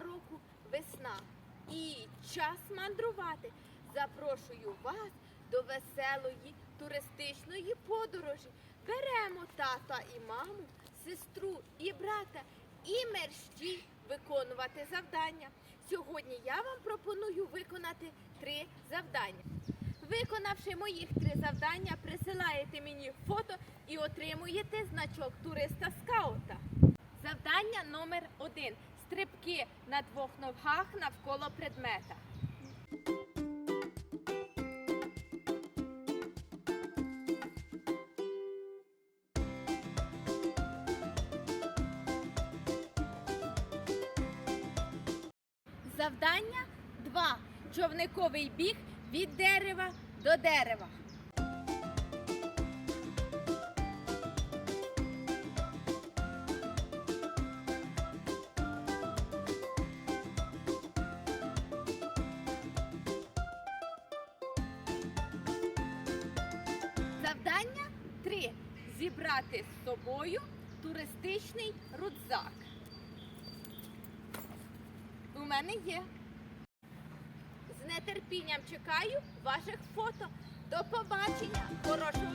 року весна і час мандрувати. Запрошую вас до веселої туристичної подорожі. Беремо тата і маму, сестру і брата і мерщій виконувати завдання. Сьогодні я вам пропоную виконати три завдання. Виконавши моїх три завдання, присилаєте мені фото і отримуєте значок туриста скаута. Завдання номер один. Стрибки на двох ногах навколо предмета. Завдання 2. Човниковий біг від дерева до дерева. 3. Зібрати з собою туристичний рюкзак. У мене є. З нетерпінням чекаю ваших фото. До побачення, хорошого.